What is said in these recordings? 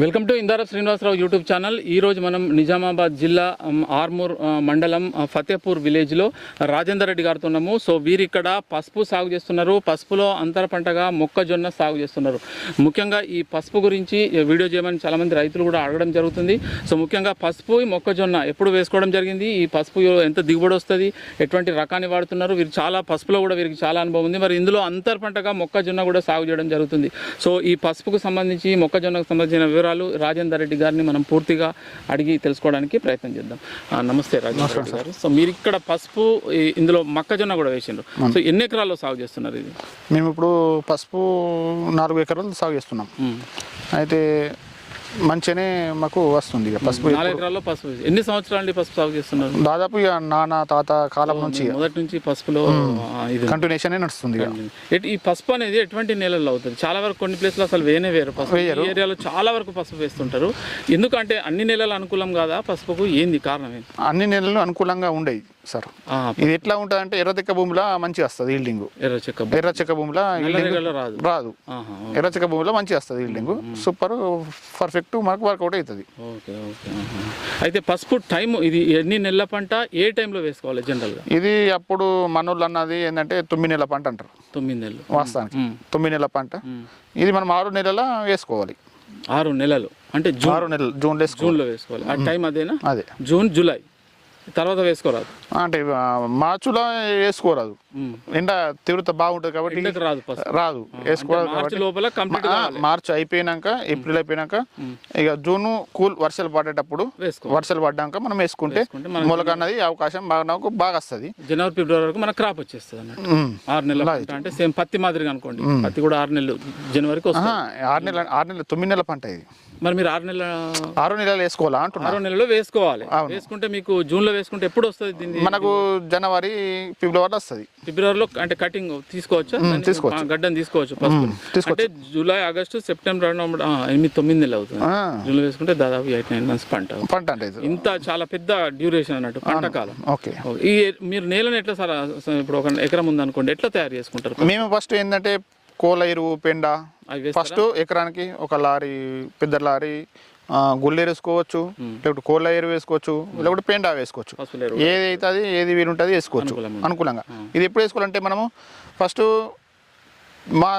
Welcome to Indara Srinivasarao YouTube channel. ఈ రోజు మనం నిజామాబాద్ జిల్లా ఆర్మూర్ మండలం ఫతేపూర్ విలేజ్లో రాజేందర్ రెడ్డి గారితో ఉన్నాము. సో వీరు ఇక్కడ పసుపు సాగు చేస్తున్నారు. పసుపులో అంతర పంటగా మొక్కజొన్న సాగు చేస్తున్నారు. ముఖ్యంగా ఈ పసుపు గురించి వీడియో చేయమని చాలామంది రైతులు కూడా అడగడం జరుగుతుంది. సో ముఖ్యంగా పసుపు మొక్కజొన్న ఎప్పుడు వేసుకోవడం జరిగింది? ఈ పసుపు ఎంత దిగుబడి వస్తుంది? ఎటువంటి రకాన్ని వాడుతున్నారు? వీరు చాలా పసుపులో కూడా వీరికి చాలా అనుభవం ఉంది. మరి ఇందులో అంతర పంటగా మొక్కజొన్న కూడా సాగు చేయడం జరుగుతుంది. సో ఈ పసుపుకు సంబంధించి మొక్కజొన్నకు సంబంధించిన వివరాలు రాజేందర్ రెడ్డి గారిని మనం పూర్తిగా అడిగి తెలుసుకోవడానికి ప్రయత్నం చేద్దాం. నమస్తే రాజేందర్ రెడ్డి గారు. సో మీరు ఇక్కడ పసుపు ఇందులో మొక్కజొన్న కూడా వేసిండ్రు. సో ఎన్ని ఎకరాల్లో సాగు చేస్తున్నారు ఇది? మేము ఇప్పుడు పసుపు నాలుగు ఎకరాలు సాగు చేస్తున్నాం. అయితే మంచిగానే మాకు వస్తుంది ఇక పసుపు నాలుగు ఎకరాల్లో పసుపు ఎన్ని సంవత్సరాల పసుపు సాగు చేస్తున్నారు? దాదాపు ఇక నాన్న తాత కాలం నుంచి మొదటి నుంచి పసుపులో ఇది కంటిన్యూషన్ నడుస్తుంది ఈ పసుపు అనేది ఎటువంటి నేలల్లో అవుతుంది? చాలా వరకు కొన్ని ప్లేస్లో అసలు వేనే వేరు పసుపు ఏరియాలో చాలా వరకు పసుపు వేస్తుంటారు. ఎందుకంటే అన్ని నెలలు అనుకూలం కాదా పసుపుకు? ఏంది కారణం అన్ని నెలలు అనుకూలంగా ఉండేవి. సార్. ఇది ఎట్లా ఉంటుంది అంటే ఎర్రచెక్క భూమిలో మంచిగా వస్తుంది ఈల్డింగ్ ఎర్ర చెక్క ఎర్రచెక్క భూమిలో నల్ల ఈల్డింగ్ నేలలో రాదు. రాదు. ఆహా, ఎర్రచెక్క భూమిలో మంచిగా వస్తుంది ఈల్డింగ్ సూపర్ పర్ఫెక్ట్ మనకు వర్కౌట్ అవుతుంది ఓకే ఓకే. అయితే పసుపు టైం ఇది ఎన్ని నెలల పంట ఏ టైంలో వేసుకోవాలి జనరల్గా ఇది అప్పుడు మనోళ్ళు అన్నది ఏంటంటే తొమ్మిది నెలల పంట అంటారు. తొమ్మిది నెలలు. వాస్తవానికి. మ్మ్. తొమ్మిది నెలల పంట. ఇది మనం ఆరు నెలల వేసుకోవాలి. ఆరు నెలలు. అంటే జూన్. ఆరు నెలలు జూన్ వేసుకోవాలి. జూన్లో వేసుకోవాలి. ఆ టైం అదేనా? అదే. June July. తర్వాత వేసుకోరాదు. అంటే మార్చిలో వేసుకోరాదు. ఎండ తీవ్రత బాగుంటుంది కాబట్టి రాదు వేసుకోరాదు మార్చి అయిపోయినాక ఏప్రిల్ అయిపోయినాక ఇక జూన్ కూల్ వర్షాలు పడేటప్పుడు వర్షాలు పడ్డాక మనం వేసుకుంటే మొలక అన్నది అవకాశం బాగా నాకు బాగా వస్తుంది. జనవరి ఫిబ్రవరి వరకు మన క్రాప్ వచ్చేస్తుంది ఆరు నెలల అంటే సేమ్ పత్తి మాదిరిగా అనుకోండి. పత్తి కూడా ఆరు నెలలు జనవరికి వస్తుంది. ఆరు నెలల ఆరు నెలల తొమ్మిది నెలల పంట ఇది. మరి మీరు ఆరు నెలల ఆరు నెలలు వేసుకోవాలా అంటున్నా? ఆరో నెలలో వేసుకోవాలి. వేసుకుంటే మీకు జూన్లో వేసుకుంటే ఎప్పుడు వస్తుంది మనకు జనవరి ఫిబ్రవరి వస్తుంది. ఫిబ్రవరిలో అంటే కటింగ్ తీసుకోవచ్చా? ఆ, గడ్డని తీసుకోవచ్చు అంటే జూలై ఆగస్టు సెప్టెంబర్ నవంబర్, ఎనిమిది తొమ్మిది నెలలు అవుతుంది. ఆ, జూన్లో వేసుకుంటే దాదాపు ఎయిట్ నైన్ మంత్స్ పంట పంట అంటే ఇంత చాలా పెద్ద డ్యూరేషన్ అన్నట్టు పంట కాలం. ఓకే. ఈ మీరు నేలను ఎట్లా సార్ ఇప్పుడు ఒక ఎకరం ఉంది అనుకోండి ఎట్లా తయారు చేసుకుంటారు? మేము ఫస్ట్ ఏంటంటే కోల ఎరువు పెండ? ఫస్ట్ ఎకరానికి ఒక లారీ పెద్ద లారీ గుళ్ళెరు వేసుకోవచ్చు లేకపోతే కోళ్ళ ఎరువు వేసుకోవచ్చు లేకపోతే పెండ వేసుకోవచ్చు. ఏది అవుతుంది ఏది వీలుంటుంది వేసుకోవచ్చు. అనుకూలంగా. అనుకూలంగా. ఇది ఎప్పుడు వేసుకోవాలంటే మనము ఫస్ట్ మా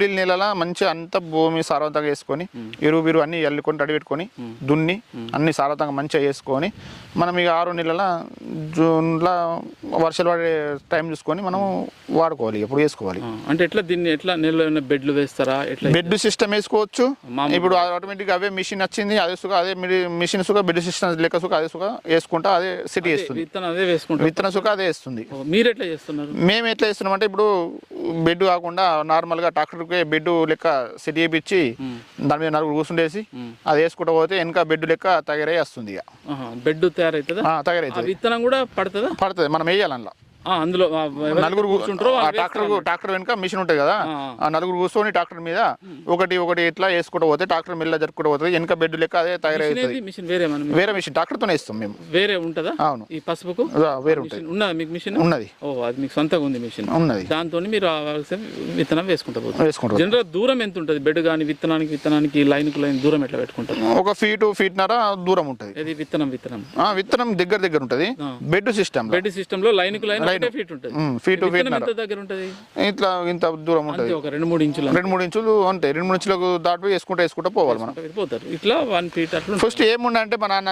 ఏప్రిల్ నెలలో మంచి అంత భూమి సారవంతంగా వేసుకొని ఎరువు బిరువు అన్ని అల్లుకొని రెడీ పెట్టుకొని దున్ని అన్ని సారవంతంగా మంచిగా వేసుకొని మనం ఇక ఆరు నెలల జూన్లో వర్షాలు పడే టైం చూసుకొని మనం వాడుకోవాలి ఎప్పుడు వేసుకోవాలి. అంటే ఎట్లా దీన్ని ఎట్లా నెలలో ఏమైనా బెడ్లు వేస్తారా? ఎట్లా బెడ్ సిస్టమ్ వేసుకోవచ్చు. ఇప్పుడు ఆటోమేటిక్ అవే మిషన్ వచ్చింది అదే సుఖ అదే మిషన్ సుఖ బెడ్ సిస్టమ్ లెక్క సుఖ అదే సుఖ వేసుకుంటా అదే సిటీ వేస్తుంది. విత్తనం అదే విత్తన సుఖ అదే వేస్తుంది. మీరు ఎట్లా చేస్తున్నారు? మేము ఎట్లా వేస్తున్నాం అంటే ఇప్పుడు బెడ్ కాకుండా నార్మల్గా ట్రాక్టర్కి బెడ్ లెక్క సెట్ చేయించి దాని మీద నలుగురు కూర్చుండేసి అది వేసుకుంటూ పోతే వెనక బెడ్ లెక్క తయారై వస్తుంది ఇక బెడ్ ఆ తయారవుతుంది. విత్తనం కూడా పడుతుందా? పడుతుంది మనం వేయాలి అందులో. అందులో నలుగురు కూర్చుంటారో ట్రాక్టర్ ట్రాక్టర్ వెనుక మిషన్ ఉంటుంది కదా? ఆ. నలుగురు కూర్చొని ట్రాక్టర్ మీద ఒకటి ఒకటి ఇట్లా వేసుకుంటూ పోతే ట్రాక్టర్ మెల్ల జరుపుకుంటూ పోతుంది వెనక బెడ్ లెక్క అదే ఏది? మిషన్ వేరే మనం వేరే మిషన్ ట్రాక్టర్తోనే ఇస్తాం మేము. వేరే ఉంటుందా? అవును. ఈ పసుపుకు? ఆ, వేరే ఉంటుంది. ఉన్నదా మీకు మిషన్? ఉన్నది. ఓ అది మీకు సొంతంగా ఉంది మిషన్. ఉన్నది. దాంతో మీరు విత్తనం వేసుకుంటా పోతారు. వేసుకుంటాం జనరల్ దూరం ఎంత ఉంటుంది? బెడ్ కానీ విత్తనానికి విత్తనానికి లైన్కి లైన్ దూరం ఎట్లా పెట్టుకుంటారు? ఒక ఫీటు ఫీట్నర దూరం ఉంటుంది. ఇది విత్తనం విత్తనం. ఆ, విత్తనం దగ్గర దగ్గర ఉంటుంది. బెడ్ సిస్టమ్ బెడ్ సిస్టమ్లో లైన్కు లైన్ ఒకటే ఫీట్ ఉంటుంది. ఫీటు దగ్గర ఉంటుంది? ఇట్లా ఇంత దూరం ఉంటుంది. ఒక రెండు మూడు ఇంచులు. రెండు మూడు ఇంచులు ఉంటాయి రెండు మూడు ఇంచులకు దాటి వేసుకుంటూ వేసుకుంటూ పోవాలి మనం. పోతారు ఇట్లా వన్ ఫీట్ అట్లా. ఫస్ట్ ఏముండే అంటే మా నాన్న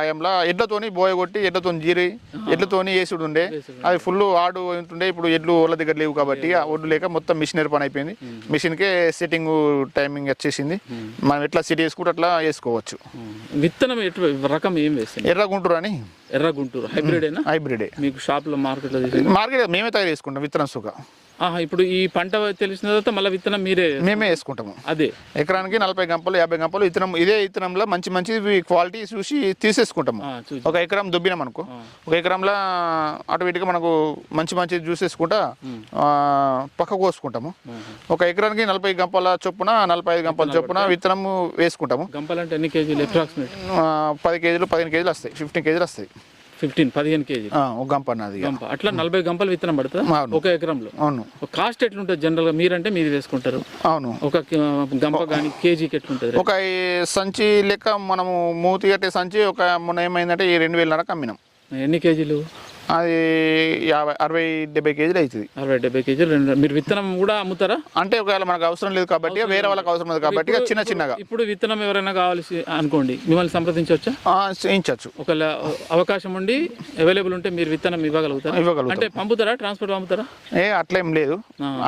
ఆయంలో ఎడ్లతోని బోయ కొట్టి ఎడ్లతోని జీరి ఎడ్లతోని వేసుడు ఉండే. అది ఫుల్ ఆడు ఉంటుండే. ఇప్పుడు ఎడ్లు ఓళ్ళ దగ్గర లేవు కాబట్టి ఆ ఒడ్డు లేక మొత్తం మిషన్ పని అయిపోయింది. మిషన్కే సెట్టింగ్ టైమింగ్ వచ్చేసింది. మనం ఎట్లా సెట్ చేసుకుంటే అట్లా వేసుకోవచ్చు. విత్తనం రకం ఏం వేస్తుంది ఎర్ర గుంటూరు అని. ఎర్ర గుంటూరు హైబ్రిడ్ అయినా హైబ్రిడే మీకు షాప్లో మార్కెట్ మార్కెట్ మేమే తయారు చేసుకుంటాం విత్తనం సుఖ. ఇప్పుడు ఈ పంట తెలిసిన తర్వాత మళ్ళీ విత్తనం మీరే మేమే వేసుకుంటాము. అదే. ఎకరానికి నలభై గంపలు యాభై గంపలు విత్తనం ఇదే విత్తనంలో మంచి మంచి క్వాలిటీ చూసి తీసేసుకుంటాము. ఒక ఎకరం దుబ్బినాం అనుకో ఒక ఎకరంలో అటు ఇటుగా మనకు మంచి మంచి ఆ, పక్కకు కోసుకుంటాము. ఒక ఎకరానికి నలభై గంపల చొప్పున నలభై ఐదు గంపల చొప్పున విత్తనము వేసుకుంటాము. గంపలంటే ఎన్ని కేజీలు అప్రాక్సిమేట్ పది కేజీలు పదిహేను కేజీలు వస్తాయి ఫిఫ్టీన్ కేజీలు వస్తాయి. ఫిఫ్టీన్ పదిహేను కేజీ ఒక గంప అన్నది. గంప. అట్లా నలభై గంపలు విత్తనం పడుతుందా. ఒక ఎకరంలో? అవును. కాస్ట్ ఎట్లుంటుంది జనరల్గా? మీరంటే మీది వేసుకుంటారు. అవును. ఒక గంప కానీ కేజీకి ఎట్లుంటుంది? ఒక సంచి లెక్క మనము మూతి కట్టే సంచి ఒక మొన్న ఏమైందంటే ఈ రెండు వేలన్నరకు అమ్మినాం ఎన్ని కేజీలు? అది యాభై అరవై డెబ్బై కేజీలు అవుతుంది అరవై డెబ్బై కేజీలు రెండు మీరు విత్తనం కూడా అమ్ముతారా? అంటే ఒకవేళ మనకు అవసరం లేదు కాబట్టి వేరే వాళ్ళకి అవసరం లేదు కాబట్టి చిన్న చిన్నగా. ఇప్పుడు విత్తనం ఎవరైనా కావాల్సి అనుకోండి మిమ్మల్ని సంప్రదించవచ్చా? ఆ, చేయించచ్చు ఒకవేళ అవకాశం ఉండి అవైలబుల్ ఉంటే మీరు విత్తనం ఇవ్వగలుగుతారా? ఇవ్వగలుగుతాం. అంటే పంపుతారా ట్రాన్స్పోర్ట్ పంపుతారా? ఏ అట్లేం లేదు.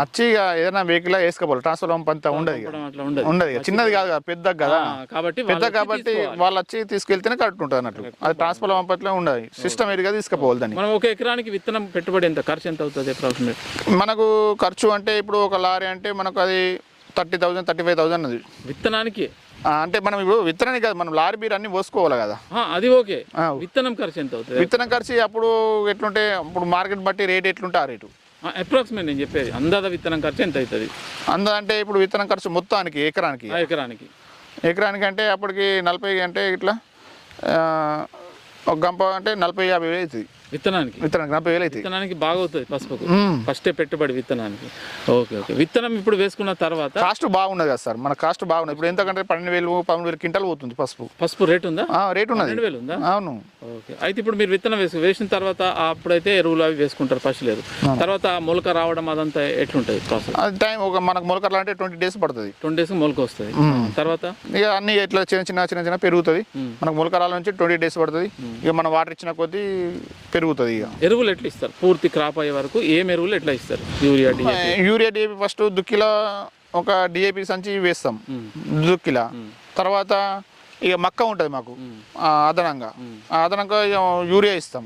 వచ్చి ఏదైనా వెహికల్ వేసుకోవాలి ట్రాన్స్ఫర్ పంప్ అంతా ఉండదు ఉండదు. చిన్నది కాదు కదా పెద్ద కదా. కాబట్టి పెద్ద వాళ్ళు వచ్చి కాబట్టి. వాళ్ళు వచ్చి తీసుకెళ్తేనే కరెక్ట్ ఉంటుంది అన్నట్లు అది ట్రాన్స్ఫర్ పంపట్లో ఉండదు. సిస్టమ్ ఎరిగా తీసుకుపోవాలి దాన్ని. ఒక ఎకరానికి విత్తనం పెట్టుబడి ఎంత? ఖర్చు ఎంత అవుతుంది అప్రాక్సిమేట్ మనకు ఖర్చు అంటే ఇప్పుడు ఒక లారీ అంటే మనకు అది thirty thousand thirty five thousand అది. విత్తనానికి? ఆ, అంటే మనం ఇప్పుడు విత్తనానికి కాదు మనం లారీ బీర్ అన్ని పోసుకోవాలి కదా. ఆ, అది ఓకే. ఆ. విత్తనం ఖర్చు ఎంత అవుతుంది? విత్తనం ఖర్చు అప్పుడు ఎట్లుంటే ఇప్పుడు మార్కెట్ బట్టి రేట్ ఎట్లుంటే ఆ రేటు. అప్రాక్సిమేట్ నేను చెప్పేది అందాద విత్తనం ఖర్చు ఎంత అవుతుంది? అంద అంటే ఇప్పుడు విత్తనం ఖర్చు మొత్తానికి ఎకరానికి. ఆ ఎకరానికి. ఎకరానికి అంటే అప్పటికి నలభై అంటే ఇట్లా ఆ, ఒక గంప అంటే నలభై యాభై వేలు అవుతుంది. విత్తనానికి. విత్తనానికి నలభై వేలు అవుతుంది విత్తనానికి బాగా అవుతుంది పసుపుకు. మ్మ్. ఫస్టే పెట్టుబడి విత్తనానికి. Okay okay. విత్తనం ఇప్పుడు వేసుకున్న తర్వాత కాస్ట్ బాగున్నది కదా సార్. మన కాస్ట్ బాగున్నది. ఇప్పుడు ఎంతకంటే పన్నెండు వేలు పన్నెండు వేలు క్వింటల్ పోతుంది పసుపు. పసుపు రేట్ ఉందా? రేట్ ఉన్నది. రెండు వేలు ఉందా? అవును. ఓకే. అయితే ఇప్పుడు మీరు విత్తనం వేసి వేసిన తర్వాత అప్పుడైతే ఎరువులు అవి వేసుకుంటారు ఫస్ట్ లేదు తర్వాత మొలక రావడం అదంతా ఎట్లుంటుంది ప్రాసెస్ అది టైం ఒక మనకు మొలకలు అంటే ట్వంటీ డేస్ పడుతుంది. ట్వంటీ డేస్ మొలక వస్తుంది. తర్వాత? ఇక అన్ని ఇట్లా చిన్న చిన్న చిన్న చిన్న పెరుగుతుంది. మనకు మొలకరాల నుంచి ట్వంటీ డేస్ పడుతుంది. ఇక మనం వాటర్ ఇచ్చిన కొద్దీ పెరుగుతుంది ఇక. ఎరువులు ఎట్లా ఇస్తారు? పూర్తి క్రాప్ అయ్యే వరకు ఏం ఎరువులు ఎట్లా ఇస్తారు? యూరియా యూరియా డిఏపి ఫస్ట్ దుక్కిలో ఒక డిఏపి సంచి వేస్తాం. దుక్కిలా. తర్వాత ఇక మక్క ఉంటుంది మాకు. అదనంగా. అదనంగా ఇక యూరియా ఇస్తాం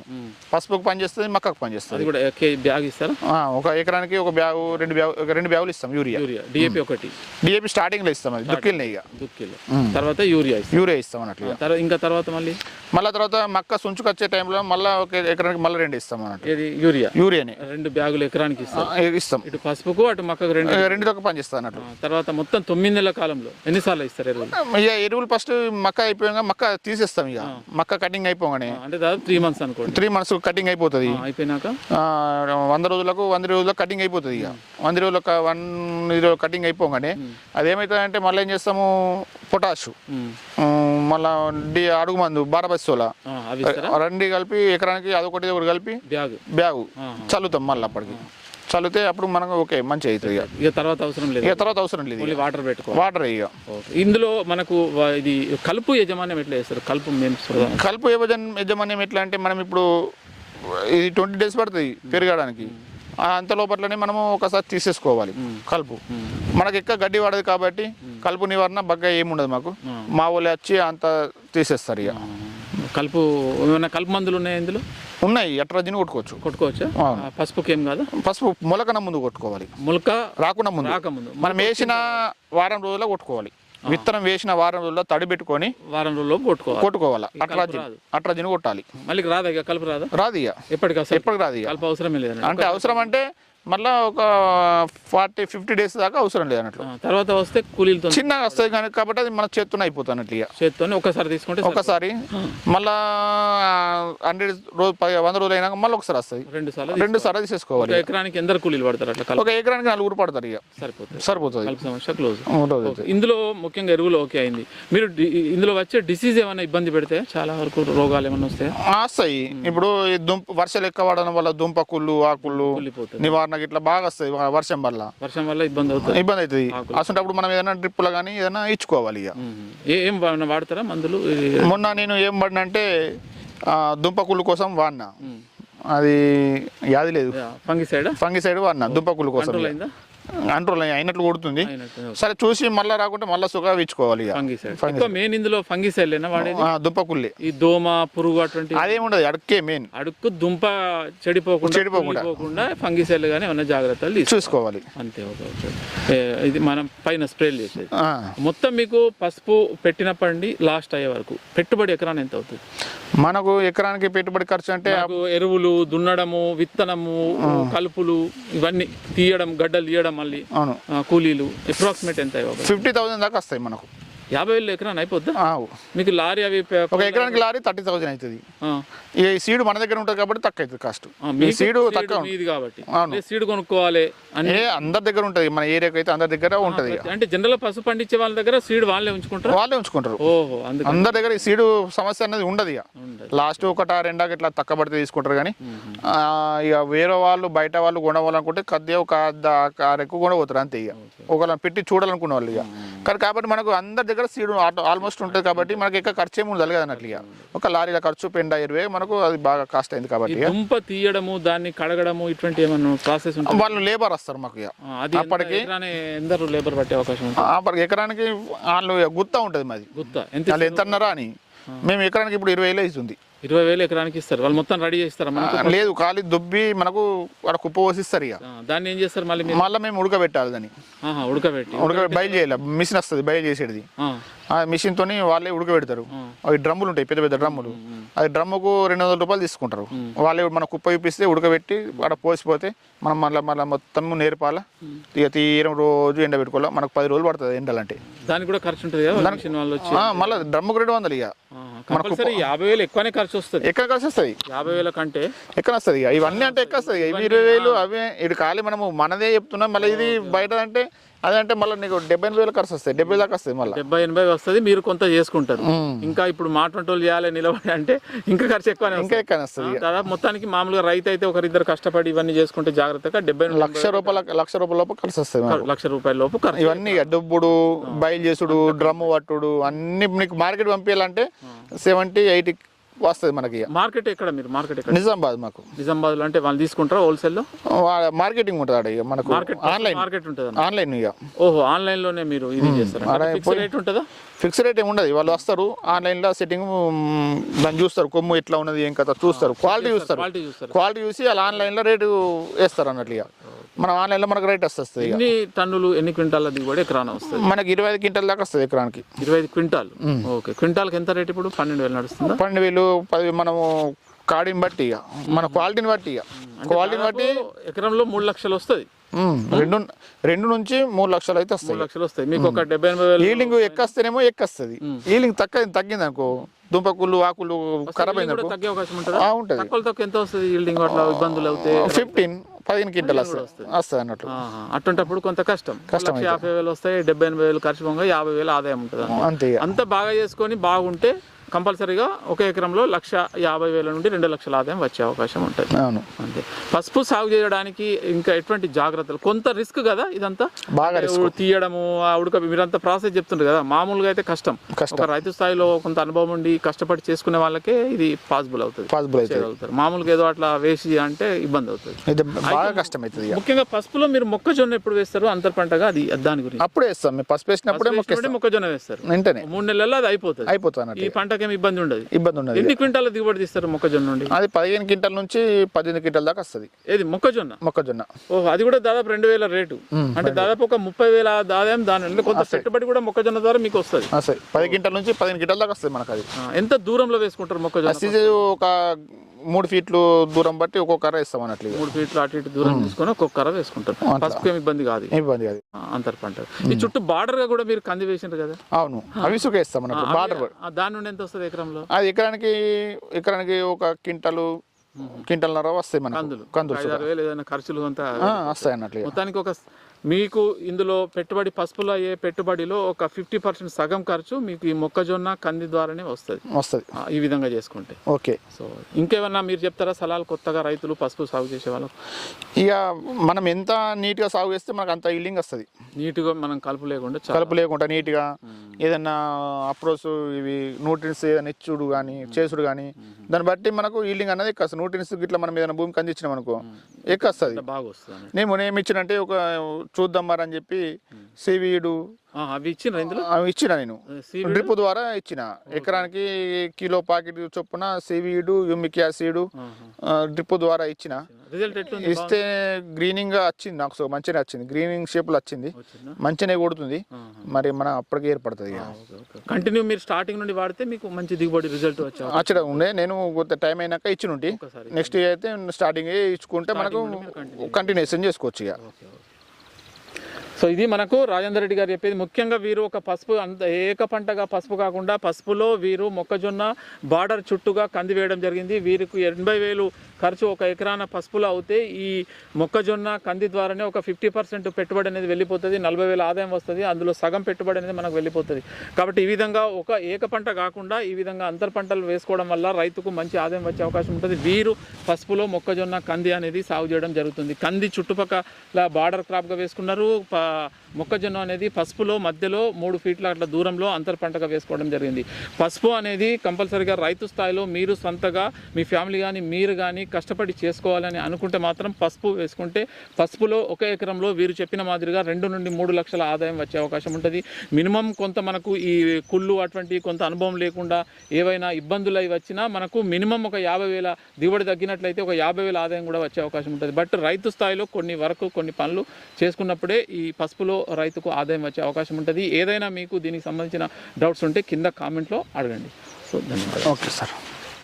పసుపుకు పని చేస్తుంది మక్కకు పని చేస్తుంది. అది కూడా కే- బ్యాగ్ ఇస్తారా? ఒక ఎకరానికి ఒక బ్యాగు రెండు బ్యాగు రెండు బ్యాగులు ఇస్తాం యూరియా. యూరియా. డిఏపి ఒకటి. డిఏపి స్టార్టింగ్లో ఇస్తాం అది దుక్కిల్ని ఇక. దుక్కిలో తర్వాత యూరియా యూరియా ఇస్తాం అన్నట్లు ఇక. తర్వాత ఇంకా తర్వాత మళ్ళీ? మళ్ళీ తర్వాత మక్క సుంచుకు వచ్చే టైంలో మళ్ళీ ఒక ఎకరానికి మళ్ళీ రెండు ఇస్తాం అన్నట్టు. ఏది? యూరియా? యూరియాని. రెండు బ్యాగులు ఎకరానికి ఇస్తారు ఆ, ఇస్తాం. ఇటు పసుపుకు అటు మక్కకు రెండు. ఇక రెండుతో పని చేస్తాం అన్నట్లు ఆ, తర్వాత మొత్తం తొమ్మిది నెలల కాలంలో. ఎన్నిసార్లు ఇస్తారు ఎరువులు? ఎరువులు ఫస్ట్ మక్క అయిపోయాక మక్క తీసేస్తాం ఇక. మక్క కటింగ్ అయిపోగానే. అంటే దాదాపు త్రీ మంత్స్ అనుకోండి. త్రీ మంత్స్ కటింగ్ అయిపోతుంది. అయిపోయినాక? వంద రోజులకు వంద రోజులకు కటింగ్ అయిపోతుంది ఇక. వంద రోజులకు వన్ రోజులు కటింగ్ అయిపోగానే అది ఏమవుతుందంటే మళ్ళీ ఏం చేస్తాము? పొటాష్. మళ్ళీ డి అడుగు మందు ఇస్తారా? రెండు కలిపి ఎకరానికి అదొకటి ఒకటి కలిపి బ్యాగ్. బ్యాగు. చల్లుతాం మళ్ళీ అప్పటికి. చల్లితే అప్పుడు మనకు ఓకే మంచి అవుతుంది ఇక. ఇక తర్వాత అవసరం లేదు. ఇక తర్వాత అవసరం లేదు ఓన్లీ ఇక. వాటర్ పెట్టుకోవాలి. వాటర్ ఇక. ఇందులో మనకు వ- ఇది కలుపు యజమాన్యం ఎట్లా చేస్తారు? కలుపు మేము. కలుపు యజమాన్ యజమాన్యం ఎట్లా అంటే మనం ఇప్పుడు ఇది ట్వంటీ డేస్ పడుతుంది పెరగడానికి. ఆ అంత లోపట్లనే మనము ఒకసారి తీసేసుకోవాలి కలుపు. మనకి ఎక్క గడ్డి పడదు కాబట్టి కలుపు నివారణ బగ్గా ఏముండదు మాకు. మా వాళ్ళు వచ్చి అంత తీసేస్తారు ఇక. కలుపు ఏమైనా కలుపు మందులు ఉన్నాయా ఇందులో? ఉన్నాయి ఎట్రాజిని కొట్టుకోవచ్చు. కొట్టుకోవచ్చా? పసుపుకి ఏం కాదా? పసుపు మొలకన ముందు కొట్టుకోవాలి. మొలక రాకుండా ముందు. రాకముందు మనం వేసిన వారం రోజుల్లో కొట్టుకోవాలి. విత్తనం వేసిన వారం రోజుల్లో తడి పెట్టుకొని వారం రోజుల్లో కొట్టుకోవాలి. కొట్టుకోవాలి? రాదు. అట్రాజిన్ కొట్టాలి. మళ్ళీ రాదా కలుపు రాదా? రాదు ఇక. ఎప్పటికి ఎప్పటికి రాదు ఇక. కలుపు అవసరమే లేదండి. అంటే అవసరం. అంటే మళ్ళా ఒక ఫార్టీ ఫిఫ్టీ డేస్ దాకా అవసరం లేదు అన్నట్లు. తర్వాత వస్తే కూలీలతో చిన్నగా వస్తుంది కానీ కాబట్టి అది మన చేత్తోనే అయిపోతుంది అన్నట్లు ఇక. చేత్తోనే ఒకసారి తీసుకుంటే ఒకసారి మళ్ళా హండ్రెడ్ రోజు పది- వంద రోజులు అయినాక మళ్ళీ ఒకసారి వస్తుంది రెండు సార్లు రెండు సార్లు తీసేసుకోవాలి ఎకరానికి ఎందరు కూలీలు పడతారు అట్లా ఒక ఎకరానికి నలుగురు పడతారు ఇక. సరిపోతుంది. సరిపోతుంది. సమస్య క్లోజ్. ఇందులో ముఖ్యంగా ఎరువులు ఓకే అయింది. మీరు ఇందులో వచ్చే డిసీజ్ ఏమైనా ఇబ్బంది పెడితే చాలా వరకు రోగాలు ఏమైనా వస్తాయా వస్తాయి. ఇప్పుడు దుంప వర్షాలు ఎక్కువ పడడం వల్ల దుంప కుళ్ళు ఆకుళ్ళు కూలిపోతుంది నివారణకి ఇట్లా బాగా వస్తాయి వ- వర్షం వల్ల. వర్షం వల్ల ఇబ్బంది అవుతుంది. ఇబ్బంది అవుతుంది. అసలు మనం ఏదైనా డ్రిప్పులు కానీ ఏదైనా ఇచ్చుకోవాలి ఇక. ఏ- వాడతారా మందులు? మొన్న నేను ఏం పడినంటే ఆ, దుంప కుళ్ళు కోసం వాడినా. అది యాది లేదు. ఫంగిసైడ్? ఫంగిసైడ్ వాడినా దుంప కుళ్ళు కోసం. కంట్రోల్ కంట్రోల్ అయినట్లు కొడుతుంది. సరే చూసి మళ్ళీ రాకుంటే మళ్ళీ ఎక్కువ మెయిన్ ఇందులో ఫంగిసైడ్ లేనా వాడేది? ఆ, దుంప కుళ్ళే ఈ దోమ పురుగు అటువంటి అదేముండదు అడకే మెయిన్. అడుక్కు దుంప చెడిపోకుండా చెడిపోకుండా. పోకుండా ఫంగిసైడ్ కానీ ఏమైనా జాగ్రత్తలు చూసుకోవాలి. అంతే ఓకే ఇది మనం పైన స్ప్రేలు చేసేది. మొత్తం మీకు పసుపు పెట్టినప్పటి లాస్ట్ అయ్యే వరకు. పెట్టుబడి ఎకరాన్ని ఎంత అవుతుంది? మనకు ఎకరానికి పెట్టుబడి ఖర్చు అంటే ఎరువులు దున్నడము విత్తనము కలుపులు ఇవన్నీ తీయడం గడ్డలు తీయడం మళ్ళీ అవును. కూలీలు అప్రాక్సిమేట్ ఎంత ఫిఫ్టీ థౌసండ్ దాకా వస్తాయి మనకు. యాభై వేలు ఎకరాన్ని అయిపోద్దా? మీకు లారీ అవి ఒక ఎకరానికి లారీ థర్టీ థౌసండ్ అవుతుంది. ఈ సీడ్ మన దగ్గర ఉంటుంది కాబట్టి తక్కువ అవుతుంది కాస్ట్. మీకు సీడ్ తక్కువ. కాబట్టి. సీడ్ కొనుక్కోవాలి అని అందరి దగ్గర ఉంటుంది. మన ఏరియాకి అయితే అందరి దగ్గర ఉంటుంది అంటే జనరల్ పసుపు పండించే వాళ్ళ దగ్గర సీడ్ వాళ్ళే ఉంచుకుంటారు? వాళ్ళే ఉంచుకుంటారు. ఓహో అందరి దగ్గర ఈ సీడు సమస్య అనేది ఉండదు ఇక. లాస్ట్ ఒకట రెండాకి ఇట్లా తక్కువ పడితే తీసుకుంటారు కానీ ఇక వేరే వాళ్ళు బయట వాళ్ళు కొనవాలనుకుంటే కొద్దిగా ఒక అర్ధ ఎక్కువ కూడా పోతారు అంతే ఇక. ఒకళ్ళని పెట్టి చూడాలనుకునే వాళ్ళు ఇక. కానీ కాబట్టి మనకు అందరి దగ్గర సీడు ఆల్మోస్ట్ ఉంటుంది కాబట్టి మనకి ఎక్కువ ఖర్చు ఏమి ఉండదు కదా అన్నట్లు ఇక. ఒక లారీల ఖర్చు పెండ ఇరవై మనకు అది బాగా కాస్ట్ అయింది కాబట్టి. దుంప తీయడము దాన్ని కడగడము ఇటువంటి ఏమన్నా ప్రాసెస్ వాళ్ళు లేబర్ వస్తారు మాకు అది అప్పటికి- ఎందరు లేబర్ పట్టే అవకాశం అప్పటికి ఎకరానికి వాళ్ళు గుత్తా ఉంటుంది మాది. గుత్త. ఎంత అన్నారా అని. మేము ఎకరానికి ఇప్పుడు ఇరవై వేలు అవుతుంది ఇరవై వేలు ఎకరానికి ఇస్తారు. వాళ్ళు మొత్తం రెడీ చేస్తారా? మనకు లేదు ఖాళీ దుబ్బి మనకు అక్కడ కుప్ప పోసిస్తారు ఇక. దాన్ని ఏం చేస్తారు మళ్ళీ మీరు? మళ్ళీ మేము ఉడకబెట్టాలి దాన్ని. ఆహా, ఉడకబెట్టి. ఉడక బయలు చేయాలి. మిషన్ వస్తుంది బయలు చేసేది. ఆ, ఆ మిషన్ తోని వాళ్ళే ఉడకబెడతారు. అవి డ్రమ్ములు ఉంటాయి పెద్ద పెద్ద డ్రమ్ములు. అది డ్రమ్ముకు రెండు వందల రూపాయలు తీసుకుంటారు. వాళ్ళే మన కుప్ప చూపిస్తే ఉడకబెట్టి అక్కడ పోసిపోతే మనం మళ్ళీ మళ్ళీ మొత్తం నేర్పాల. ఇక తీరం రోజు ఎండ పెట్టుకోవాలి. మనకు పది రోజులు పడుతుంది ఎండలంటే. దానికి కూడా ఖర్చు ఉంటుంది కదా వాళ్ళ మిషన్ వాళ్ళు వచ్చి? మళ్ళీ డ్రమ్ముకు రెండు వందలు ఇక. కంపల్సరీ యాభై వేలు ఎక్కువనే ఖర్చు వస్తుంది. ఎక్కడ కలిసి వస్తుంది? యాభై వేల కంటే. ఎక్కడ వస్తుంది? ఇవన్నీ అంటే ఎక్కడ వస్తుంది? ఇవి ఇరవై వేలు అవే ఇటు ఖాళీ మనము మనదే చెప్తున్నాం. మళ్ళీ ఇది బయట అంటే అదంటే మళ్ళీ నీకు డెబ్బై ఎనిమిది వేలు ఖర్చు వస్తాయి. డెబ్బై దాకా వస్తుంది మళ్ళీ. డెబ్బై ఎనభై వస్తుంది మీరు కొంత చేసుకుంటారు. ఇంకా ఇప్పుడు మాట్లాడటోళ్ళు చేయాలి నిలబడి అంటే ఇంకా ఖర్చు ఎక్కువనే ఇంకా. ఎక్కడ వస్తుంది దాదాపు మొత్తానికి మామూలుగా రైతు అయితే ఒకరిద్దరు కష్టపడి ఇవన్నీ చేసుకుంటే జాగ్రత్తగా డెబ్బై లక్ష రూపాయల లక్ష రూపాయల లోపు ఖర్చు వస్తుంది. లక్ష రూపాయల లోపు ఖర్చు ఇవన్నీ డుబ్బుడు బయలు చేసుడు డ్రమ్ము పట్టుడు అన్ని నీకు మార్కెట్ పంపించాలంటే సెవెంటీ ఎయిటీ వస్తుంది మనకి. మార్కెట్ ఎక్కడ మీరు? మార్కెట్ ఎక్కడ? నిజామాబాద్ మాకు. నిజామాబాద్లో అంటే వాళ్ళు తీసుకుంటారా హోల్సేల్లో మార్కెటింగ్ ఉంటుంది ఆడ ఇక మనకు ఆన్లైన్. మార్కెట్ ఉంటుంది ఆన్లైన్ ఇక ఓహో ఆన్లైన్లోనే మీరు ఇది చేస్తారు? ఫిక్స్ రేట్ ఉంటుందా? ఫిక్స్ రేట్ ఏమి ఉండదు. వాళ్ళు వస్తారు ఆన్లైన్లో సెట్టింగ్ దాన్ని చూస్తారు కొమ్ము ఎట్లా ఉన్నది ఏం కదా చూస్తారు. క్వాలిటీ చూస్తారు క్వాలిటీ చూస్తారు. క్వాలిటీ చూసి వాళ్ళు ఆన్లైన్లో రేటు వేస్తారు అన్నట్లు ఇక మనం ఆన్లైన్లో మనకు రేట్ వస్తుంది ఎన్ని టన్నులు ఎన్ని క్వింటాల దిగుబడి ఎకరాన వస్తుంది? మనకి ఇరవై ఐదు క్వింటల్ దాకా వస్తుంది ఎకరానికి. ఇరవై ఐదు క్వింటాల్? ఓకే. క్వింటాల్కి ఎంత రేట్ ఇప్పుడు? పన్నెండు వేలు నడుస్తుందా? పన్నెండు వేలు పది మనము కాడిని బట్టి ఇక. మన క్వాలిటీని బట్టి ఇక. క్వాలిటీని బట్టి ఎకరంలో మూడు లక్షలు వస్తుంది. రెండు రెండు నుంచి మూడు లక్షలు అయితే వస్తాయి. లక్షలు వస్తాయి. మీకు ఒక డెబ్బై ఎనభై వేలు ఈలింగ్ ఎక్కస్తేనేమో ఎక్కస్తుంది. ఈలింగ్ తక్కువ తగ్గింది అనుకో. దుంపకుళ్ళు ఆకులు ఖరాబ్ అయింది అనుకో. తగ్గే అవకాశం ఉంటుందా? ఎంత వస్తుంది ఈల్డింగ్ అట్లా ఇబ్బందులు అవుతాయి ఫిఫ్టీన్. పదిహేను క్వింటల్ వస్తుంది వస్తుంది అన్నట్లు ఆహా. అటువంటప్పుడు కొంత కష్టం. లక్ష యాభై వేలు వస్తాయి డెబ్బై ఎనభై వేలు ఖర్చు పోగా యాభై వేలు ఆదాయం ఉంటుంది అంతే అంత బాగా చేసుకొని బాగుంటే కంపల్సరీగా ఒక ఎకరంలో లక్ష యాభై వేల నుండి రెండు లక్షల ఆదాయం వచ్చే అవకాశం ఉంటుంది. అవును. అంతే. పసుపు సాగు చేయడానికి ఇంకా ఎటువంటి జాగ్రత్తలు? కొంత రిస్క్ కదా ఇదంతా? బాగా తీయడము ఆ ఉడక మీరంతా ప్రాసెస్ చెప్తుండ్రు కదా మామూలుగా అయితే కష్టం. కష్టం. ఒక రైతు స్థాయిలో కొంత అనుభవం ఉండి కష్టపడి చేసుకునే వాళ్ళకే ఇది పాసిబుల్ అవుతుంది. పాసిబుల్ అవుతుంది. మామూలుగా ఏదో అట్లా వేసి అంటే ఇబ్బంది అవుతుంది. బాగా కష్టం అవుతుంది ముఖ్యంగా పసుపులో మీరు మొక్కజొన్న ఎప్పుడు వేస్తారు? అంతర్ పంటగా అది దాని గురించి. అప్పుడే వేస్తాం. పసుపు వేసినప్పుడే మొక్క వేసినప్పుడే మొక్కజొన్న వేస్తారు. మూడు నెలల్లో అది అయిపోతుంది. అయిపోతుంది ఈ పంటకేం ఇబ్బంది ఉండదు. ఇబ్బంది ఉన్నది ఎన్ని క్వింటాల దిగుబడి తీస్తారు మొక్కజొన్న నుండి? అది పదిహేను క్వింటల్ నుంచి పద్దెనిమిది క్వింటల్ దాకా వస్తుంది. ఏది మొక్కజొన్న? మొక్కజొన్న. ఓహో అది కూడా దాదాపు రెండు వేల రేటు. అంటే దాదాపు ఒక ముప్పై వేల ఆదాయం దాని కొంత పెట్టుబడి కూడా మొక్కజొన్న ద్వారా మీకు వస్తుంది. పది క్వింటల్ నుంచి పదిహేను క్వింటల్ దాకా వస్తుంది మనకు అది. ఎంత దూరంలో వేసుకుంటారు మొక్కజొన్న? ఒక మూడు ఫీట్లు దూరం బట్టి ఒక్కొక్క కర్ర ఇస్తాం అన్నట్లు. మూడు ఫీట్లు అటు ఇటు దూరం తీసుకొని ఒక్కొక్క కర్ర వేసుకుంటారు. పసుపు ఏమి ఇబ్బంది కాదు ఇబ్బంది కాదు. అంతర్ పంట ఈ చుట్టూ బార్డర్గా కూడా మీరు కంది వేసిండ్రు కదా? అవును. అవి ఇసుక వేస్తాం అన్నట్లు బార్డర్ దాని నుండి ఎంత వస్తుంది ఎకరంలో? అది ఎకరానికి ఎకరానికి ఒక క్వింటలు క్వింటల్నర వస్తాయి మనకు. కందులు. కందులు ఖర్చులు అంతా వస్తాయి అన్నట్లు. మొత్తానికి ఒక మీకు ఇందులో పెట్టుబడి పసుపులో అయ్యే పెట్టుబడిలో ఒక ఫిఫ్టీ పర్సెంట్ సగం ఖర్చు మీకు ఈ మొక్కజొన్న కంది ద్వారానే వస్తుంది. వస్తుంది. ఈ విధంగా చేసుకుంటే. ఓకే. సో ఇంకేమన్నా మీరు చెప్తారా? సలహాలు కొత్తగా రైతులు పసుపు సాగు చేసే వాళ్ళకు ఇక మనం ఎంత నీట్గా సాగు చేస్తే మనకు అంత ఇల్లింగ్ వస్తుంది. నీట్గా మనం కలుపు లేకుండా కలుపు లేకుండా నీట్గా ఏదన్నా అప్రోస్ ఇవి న్యూట్రిన్స్ ఏదైనా ఇచ్చుడు కానీ చేసుడు కానీ దాన్ని బట్టి మనకు ఈల్డింగ్ అనేది ఎక్కువ న్యూట్రిన్స్ ఇట్లా మనం ఏదైనా భూమి కందించినాం అనుకో ఎక్కువ వస్తుంది బాగా వస్తుంది నేను నేను ఇచ్చినంటే ఒక చూద్దాం మరి అని చెప్పి సివీడు అవి ఇచ్చిన అవి ఇచ్చిన నేను. డ్రిప్ ద్వారా ఇచ్చిన. ఎకరానికి కిలో ప్యాకెట్ చొప్పున సివీడు యుమిక్ యాసిడ్ డ్రిప్ ద్వారా ఇచ్చిన. ఇస్తే గ్రీనింగ్గా వచ్చింది నాకు సో మంచిగా వచ్చింది. గ్రీనింగ్ షేప్లో వచ్చింది? మంచిగానే కొడుతుంది. మరి మన అప్పటికే ఏర్పడుతుంది. కంటిన్యూ మీరు స్టార్టింగ్ నుండి వాడితే మీకు మంచి దిగుబడి రిజల్ట్ వచ్చా ఉండే. నేను కొంత టైం అయినాక ఒకసారి నెక్స్ట్ ఇయర్ అయితే స్టార్టింగ్ ఇచ్చుకుంటే మనకు కంటిన్యూషన్ చేసుకోవచ్చు ఇక. సో ఇది మనకు రాజేందర్ రెడ్డి గారు చెప్పేది. ముఖ్యంగా వీరు ఒక పసుపు అంత ఏక పంటగా పసుపు కాకుండా పసుపులో వీరు మొక్కజొన్న బార్డర్ చుట్టూగా కంది వేయడం జరిగింది. వీరికి ఎనభై వేలు ఖర్చు ఒక ఎకరాన పసుపులో అవుతే ఈ మొక్కజొన్న కంది ద్వారానే ఒక ఫిఫ్టీ పర్సెంట్ పెట్టుబడి అనేది వెళ్ళిపోతుంది. నలభై వేల ఆదాయం వస్తుంది. అందులో సగం పెట్టుబడి అనేది మనకు వెళ్ళిపోతుంది. కాబట్టి ఈ విధంగా ఒక ఏక పంట కాకుండా ఈ విధంగా అంతర్ పంటలు వేసుకోవడం వల్ల రైతుకు మంచి ఆదాయం వచ్చే అవకాశం ఉంటుంది. వీరు పసుపులో మొక్కజొన్న కంది అనేది సాగు చేయడం జరుగుతుంది. కంది చుట్టుపక్కల బార్డర్ క్రాప్గా వేసుకున్నారు. uh, మొక్కజొన్న అనేది పసుపులో మధ్యలో మూడు ఫీట్ల అట్లా దూరంలో అంతర్ పంటగా వేసుకోవడం జరిగింది. పసుపు అనేది కంపల్సరీగా రైతు స్థాయిలో మీరు సొంతగా మీ ఫ్యామిలీ కానీ మీరు కానీ కష్టపడి చేసుకోవాలని అనుకుంటే మాత్రం పసుపు వేసుకుంటే పసుపులో ఒక ఎకరంలో వీరు చెప్పిన మాదిరిగా రెండు నుండి మూడు లక్షల ఆదాయం వచ్చే అవకాశం ఉంటుంది. మినిమం కొంత మనకు ఈ కుళ్ళు అటువంటి కొంత అనుభవం లేకుండా ఏవైనా ఇబ్బందులు అవి వచ్చినా మనకు మినిమం ఒక యాభై వేల దిగుబడి తగ్గినట్లయితే ఒక యాభై వేల ఆదాయం కూడా వచ్చే అవకాశం ఉంటుంది. బట్ రైతు స్థాయిలో కొన్ని వరకు కొన్ని పనులు చేసుకున్నప్పుడే ఈ పసుపులో రైతుకు ఆదాయం వచ్చే అవకాశం ఉంటుంది. ఏదైనా మీకు దీనికి సంబంధించిన డౌట్స్ ఉంటే కింద కామెంట్లో అడగండి. సో ధన్యవాదాలు. Okay sir.